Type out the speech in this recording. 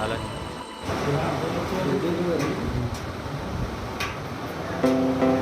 હાલે Thank you.